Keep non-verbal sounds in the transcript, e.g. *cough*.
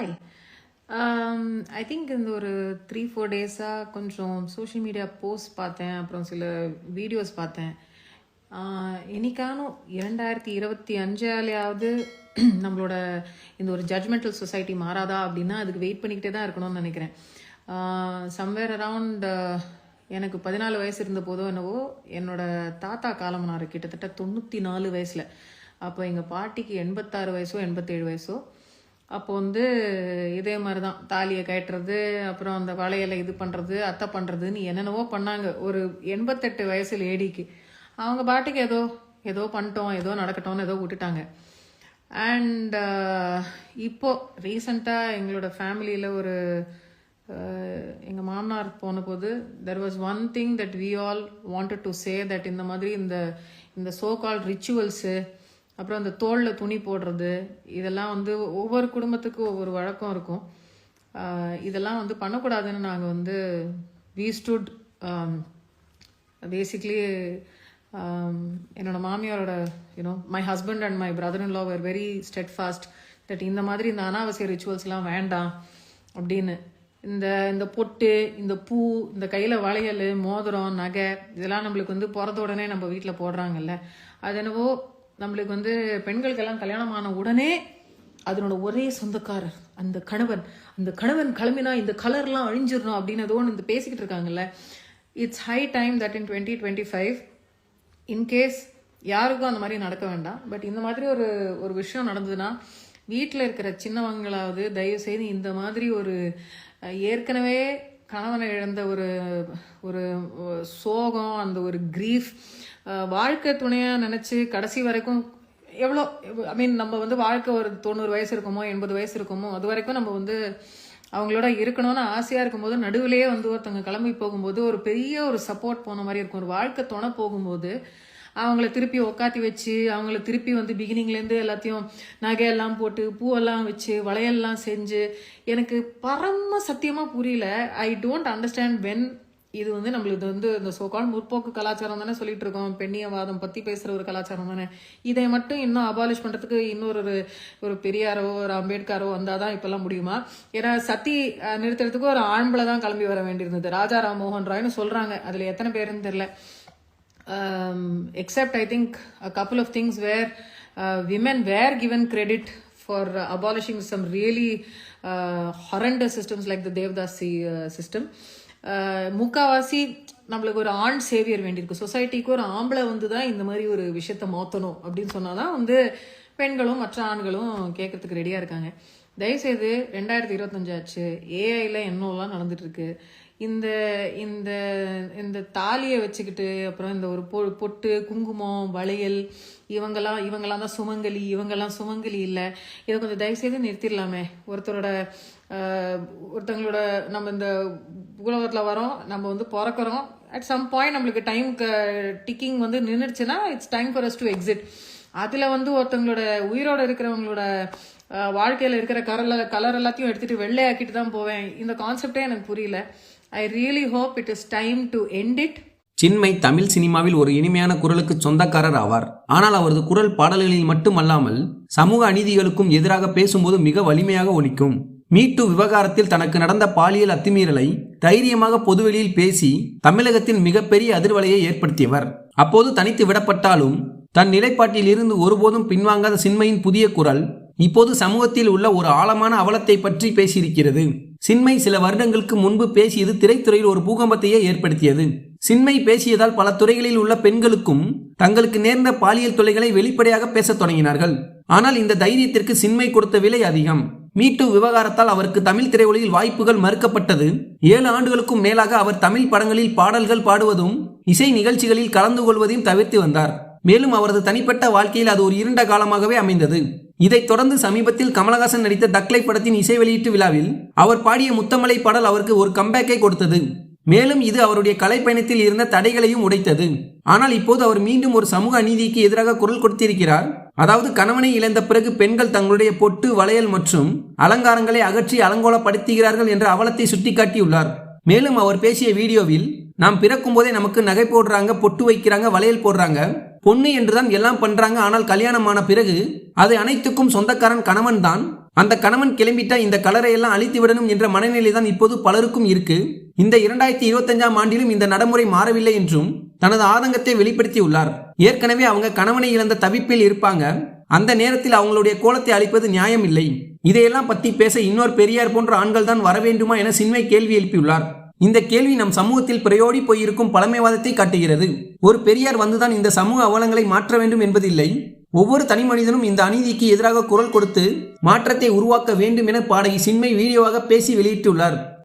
I think um, இந்த ஒரு three four டேஸாக கொஞ்சம் சோஷியல் மீடியா போஸ்ட் பார்த்தேன் அப்புறம் சில வீடியோஸ் பார்த்தேன். ஆஹ் என்னைக்கானும் இரண்டாயிரத்தி இருபத்தி அஞ்சாலையாவது *clears throat* நம்மளோட இந்த ஒரு ஜட்மெண்டல் சொசைட்டி மாறாதா அப்படின்னா அதுக்கு வெயிட் பண்ணிக்கிட்டே தான் இருக்கணும்னு நினைக்கிறேன். சம்வேர் அரவுண்ட் எனக்கு பதினாலு வயசு இருந்த போதோ என்னவோ என்னோட தாத்தா காலமனார் கிட்டத்தட்ட தொண்ணூற்றி நாலு வயசில். அப்போ எங்கள் பாட்டிக்கு எண்பத்தாறு வயசோ எண்பத்தேழு வயசோ. அப்போ வந்து இதே மாதிரி தான் தாலியை கட்டுறது அப்புறம் அந்த வளையலை இது பண்ணுறது அத்தை பண்ணுறதுன்னு என்னென்னவோ பண்ணாங்க. ஒரு எண்பத்தெட்டு வயசு லேடிக்கு அவங்க பாட்டுக்கு ஏதோ ஏதோ பண்ணிட்டோம் ஏதோ நடக்கட்டோம்னு ஏதோ விட்டுட்டாங்க. அண்ட் uh, இப்போ ரீசண்டாக எங்களோட ஃபேமிலியில் ஒரு uh, எங்கள் மாமனார் போன போது there was one thing that we all wanted to say that இந்த மாதிரி இந்த இந்த சோ கால் ரிச்சுவல்ஸு அப்புறம் அந்த தோளில் துணி போடுறது இதெல்லாம் வந்து ஒவ்வொரு குடும்பத்துக்கும் ஒவ்வொரு வழக்கம் இருக்கும். இதெல்லாம் வந்து பண்ணக்கூடாதுன்னு நாங்கள் வந்து வி ஸ்டுட் பேசிக்லி என்னோட மாமியாரோட you know my husband and my brother in law were very steadfast that இந்த மாதிரி இந்த அனாவசிய ரிச்சுவல்ஸ்லாம் வேண்டாம் அப்படின்னு. இந்த இந்த பொட்டு இந்த பூ இந்த கையில் வளையல் மோதிரம் நகை இதெல்லாம் நம்மளுக்கு வந்து பிறந்த உடனே நம்ம வீட்டில் போடுறாங்கல்ல. அது என்னவோ நம்மளுக்கு வந்து பெண்களுக்கெல்லாம் கல்யாணம் ஆன உடனே அதனோட ஒரே சொந்தக்காரர் அந்த கணவன். அந்த கணவன் கிளம்பினா இந்த கலர்லாம் அழிஞ்சிடணும் அப்படின்னு ஏதோ இந்த பேசிக்கிட்டு இருக்காங்கல்ல. It's high time that in twenty twenty five in case யாருக்கும் அந்த மாதிரி நடக்க வேண்டாம். பட் இந்த மாதிரி ஒரு ஒரு விஷயம் நடந்ததுன்னா வீட்டில் இருக்கிற சின்னவங்களாவது தயவு செய்து இந்த மாதிரி ஒரு ஏற்கனவே கணவனை இழந்த ஒரு ஒரு சோகம் அந்த ஒரு கிரீஃப் வாழ்க்கை துணையாக நினச்சி கடைசி வரைக்கும் எவ்வளோ ஐ மீன் நம்ம வந்து வாழ்க்கை ஒரு தொண்ணூறு வயசு இருக்குமோ எண்பது வயசு இருக்குமோ அது வரைக்கும் நம்ம வந்து அவங்களோட இருக்கணும்னு ஆசையாக இருக்கும்போது நடுவிலேயே வந்து ஒருத்தவங்க கிளம்பி போகும்போது ஒரு பெரிய ஒரு சப்போர்ட் போன மாதிரி இருக்கும். ஒரு வாழ்க்கை துணை போகும்போது அவங்கள திருப்பி உக்காத்தி வச்சு அவங்கள திருப்பி வந்து பிகினிங்லேருந்து எல்லாத்தையும் நகையெல்லாம் போட்டு பூவெல்லாம் வச்சு வளையல்லாம் செஞ்சு எனக்கு பரம சத்தியமாக புரியல. ஐ டோன்ட் அண்டர்ஸ்டாண்ட் வென் இது வந்து நம்மளுக்கு வந்து இந்த சோகால் முற்போக்கு கலாச்சாரம் தானே சொல்லிட்டு இருக்கோம். பெண்ணியவாதம் பற்றி பேசுகிற ஒரு கலாச்சாரம் தானே. இதை மட்டும் இன்னும் அபாலிஷ் பண்ணுறதுக்கு இன்னொரு ஒரு பெரியாரோ ஒரு அம்பேத்கரோ வந்தாதான் இப்போல்லாம் முடியுமா? ஏன்னா சத்தி நிறுத்துறதுக்கு ஒரு ஆண்பளை தான் கிளம்பி வர வேண்டியிருந்தது. ராஜா ராம் மோகன் ராய்னு சொல்கிறாங்க அதில் எத்தனை பேருன்னு தெரில um, except I think a couple of things where uh, women were given credit for uh, abolishing some really uh, horrendous systems like the Devdasi uh, system. Uh, முக்காவாசி நம்மளுக்கு ஒரு ஆண் சேவியர் வேண்டியிருக்கு. சொசைட்டிக்கு ஒரு ஆம்பளை வந்து தான் இந்த மாதிரி ஒரு விஷயத்த மாற்றணும் அப்படின்னு சொன்னாதான் வந்து பெண்களும் மற்ற ஆண்களும் கேட்கறதுக்கு ரெடியாக இருக்காங்க. தயவுசெய்து ரெண்டாயிரத்தி இருபத்தஞ்சாச்சு ஏஐல என்னெல்லாம் நடந்துட்டு இருக்கு? இந்த இந்த இந்த தாலியை வச்சுக்கிட்டு அப்புறம் இந்த ஒரு பொ பொட்டு குங்குமம் வளையல் இவங்கெல்லாம் இவங்கெல்லாம் தான் சுமங்கலி இவங்கெல்லாம் சுமங்கலி இல்லை. இதை கொஞ்சம் தயவுசெய்து நிறுத்திடலாமே. ஒருத்தரோட ஒருத்தங்களோட நம்ம இந்த உலகத்தில் வரோம் நம்ம வந்து பிறக்கிறோம். அட் சம் பாயிண்ட் நம்மளுக்கு டைம் டிக்கிங் வந்து நின்றுச்சுன்னா it's time for us to exit அதில் வந்து ஒருத்தங்களோட உயிரோட இருக்கிறவங்களோட வாழ்க்கையில் இருக்கிற கரல கலர் எல்லாத்தையும் எடுத்துகிட்டு வெள்ளையாக்கிட்டு தான் போவேன். இந்த கான்செப்டே எனக்கு புரியல. I really hope it is time to end it Chinmayi Tamil சினிமாவில் ஒரு இனிமையான குரலுக்கு சொந்தக்காரர் ஆவார். ஆனால் அவரது குரல் பாடல்களில் மட்டுமல்லாமல் சமூக அநீதிகளுக்கும் எதிராக பேசும்போது மிக வலிமையாக ஒலிக்கும். மீட்டு விவகாரத்தில் தனக்கு நடந்த பாலியல் அத்துமீறலை தைரியமாக பொதுவெளியில் பேசி தமிழகத்தின் மிகப்பெரிய அதிர்வலையை ஏற்படுத்தியவர். அப்போது தனித்து விடப்பட்டாலும் தன் நிலைப்பாட்டில் இருந்து ஒருபோதும் பின்வாங்காத சின்மையின் புதிய குரல் இப்போது சமூகத்தில் உள்ள ஒரு ஆழமான அவலத்தை பற்றி பேசியிருக்கிறது. சின்மை சில வருடங்களுக்கு முன்பு பேசியது திரைத்துறையில் ஒரு பூகம்பத்தையே ஏற்படுத்தியது. சின்மை பேசியதால் பல துறைகளில் உள்ள பெண்களுக்கும் தங்களுக்கு நேர்ந்த பாலியல் தொலைகளை வெளிப்படையாக பேசத் தொடங்கினார்கள். ஆனால் இந்த தைரியத்திற்கு சின்மை கொடுத்த விலை அதிகம். மீட்டு விவகாரத்தால் அவருக்கு தமிழ் திரையுலகில் வாய்ப்புகள் மறுக்கப்பட்டது. ஏழு ஆண்டுகளுக்கும் மேலாக அவர் தமிழ் படங்களில் பாடல்கள் பாடுவதும் இசை நிகழ்ச்சிகளில் கலந்து கொள்வதையும் தவிர்த்து வந்தார். மேலும் அவரது தனிப்பட்ட வாழ்க்கையில் அது ஒரு இருண்ட காலமாகவே அமைந்தது. இதைத் தொடர்ந்து சமீபத்தில் கமலஹாசன் நடித்த தக்லை படத்தின் இசை வெளியீட்டு விழாவில் அவர் பாடிய முத்தமலை பாடல் அவருக்கு ஒரு கம்பேக்கை கொடுத்தது. மேலும் இது அவருடைய கலைப்பயணத்தில் இருந்த தடைகளையும் உடைத்தது. ஆனால் இப்போது அவர் மீண்டும் ஒரு சமூக அநீதிக்கு எதிராக குரல் கொடுத்திருக்கிறார். அதாவது கணவனை இழந்த பிறகு பெண்கள் தங்களுடைய பொட்டு வளையல் மற்றும் அலங்காரங்களை அகற்றி அலங்கோலப்படுத்துகிறார்கள் என்ற அவலத்தை சுட்டிக்காட்டியுள்ளார். மேலும் அவர் பேசிய வீடியோவில் நாம் பிறக்கும் போதே நமக்கு நகை போடுறாங்க பொட்டு வைக்கிறாங்க வளையல் போடுறாங்க. பொண்ணு என்றுதான் எல்லாம் பண்றாங்க. ஆனால் கல்யாணம் ஆன பிறகு அது அனைத்துக்கும் சொந்தக்காரன் கணவன் தான். அந்த கணவன் கிளம்பிட்டா இந்த கலரை எல்லாம் அழித்து விடணும் என்ற மனநிலை தான் இப்போது பலருக்கும் இருக்கு. இந்த இரண்டாயிரத்தி இருபத்தஞ்சாம் ஆண்டிலும் இந்த நடைமுறை மாறவில்லை என்றும் தனது ஆதங்கத்தை வெளிப்படுத்தியுள்ளார் ஏற்கனவே அவங்க கணவனை இழந்த தவிப்பில் இருப்பாங்க. அந்த நேரத்தில் அவங்களுடைய கோலத்தை அழிப்பது நியாயம் இல்லை இதையெல்லாம் பத்தி பேச இன்னொரு பெரியார் போன்ற ஆண்கள் தான் வர வேண்டுமா என சின்மை கேள்வி எழுப்பியுள்ளார். இந்த கேள்வி நம் சமூகத்தில் பிரயோடி போயிருக்கும் பழமைவாதத்தை காட்டுகிறது. ஒரு பெரியார் வந்துதான் இந்த சமூக அவலங்களை மாற்ற வேண்டும் என்பதில்லை. ஒவ்வொரு தனி மனிதனும் இந்த அநீதிக்கு எதிராக குரல் கொடுத்து மாற்றத்தை உருவாக்க வேண்டும் என பாடகி சின்மை வீடியோவாக பேசி வெளியிட்டுள்ளார்.